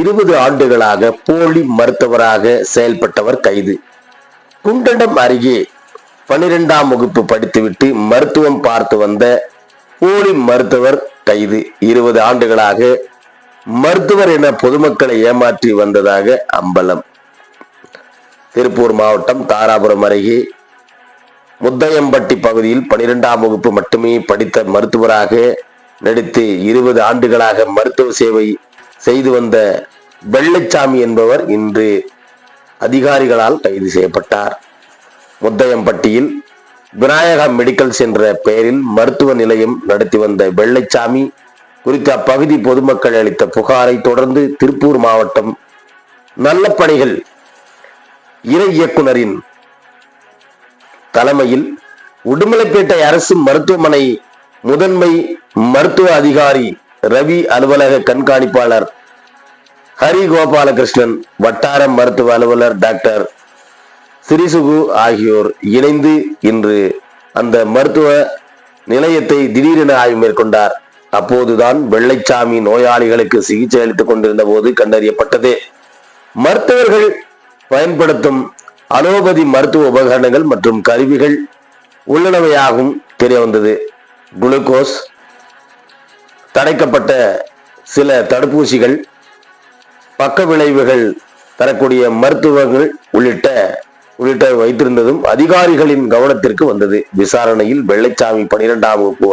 இருபது ஆண்டுகளாக போலி மருத்துவராக செயல்பட்டவர் கைது. குண்டடம் அருகே பனிரெண்டாம் வகுப்பு படித்துவிட்டு மருத்துவம் பார்த்து வந்த போலி மருத்துவர் கைது. இருபது ஆண்டுகளாக மருத்துவர் என பொதுமக்களை ஏமாற்றி வந்ததாக அம்பலம். திருப்பூர் மாவட்டம் தாராபுரம் அருகே முத்தையம்பட்டி பகுதியில் பனிரெண்டாம் வகுப்பு மட்டுமே படித்த மருத்துவராக நடித்து இருபது ஆண்டுகளாக மருத்துவ சேவை செய்து வந்த வெள்ளைச்சாமி என்பவர் இன்று அதிகாரிகளால் கைது செய்யப்பட்டார். முத்தையம்பட்டியில் விநாயகா மெடிக்கல்ஸ் என்ற பெயரில் மருத்துவ நிலையம் நடத்தி வந்த வெள்ளைச்சாமி குறித்த அப்பகுதி பொதுமக்கள் அளித்த புகாரை தொடர்ந்து திருப்பூர் மாவட்டம் நல்ல பணிகள் இணை இயக்குனரின் தலைமையில் உடுமலைப்பேட்டை அரசு மருத்துவமனை முதன்மை மருத்துவ அதிகாரி ரவி அலுவலக கண்காணிப்பாளர் ஹரி கோபாலகிருஷ்ணன் வட்டார மருத்துவ அலுவலர் டாக்டர் சிறிசுகு ஆகியோர் இணைந்து இன்று அந்த மருத்துவ நிலையத்தை திடீரென ஆய்வு மேற்கொண்டார். அப்போதுதான் வெள்ளைச்சாமி நோயாளிகளுக்கு சிகிச்சை அளித்துக் கொண்டிருந்த போது கண்டறியப்பட்டது. மருத்துவர்கள் பயன்படுத்தும் அலோபதி மருத்துவ உபகரணங்கள் மற்றும் கருவிகள் உள்ளனவையாகவும் தெரிய வந்தது குளுக்கோஸ் தடைக்கப்பட்ட சில தடுப்பூசிகள் பக்க விளைவுகள் தரக்கூடிய மருத்துவங்கள் உள்ளிட்ட உள்ளிட்ட வைத்திருந்ததும் அதிகாரிகளின் கவனத்திற்கு வந்தது. விசாரணையில் வெள்ளைச்சாமி பனிரெண்டாம் வகுப்பு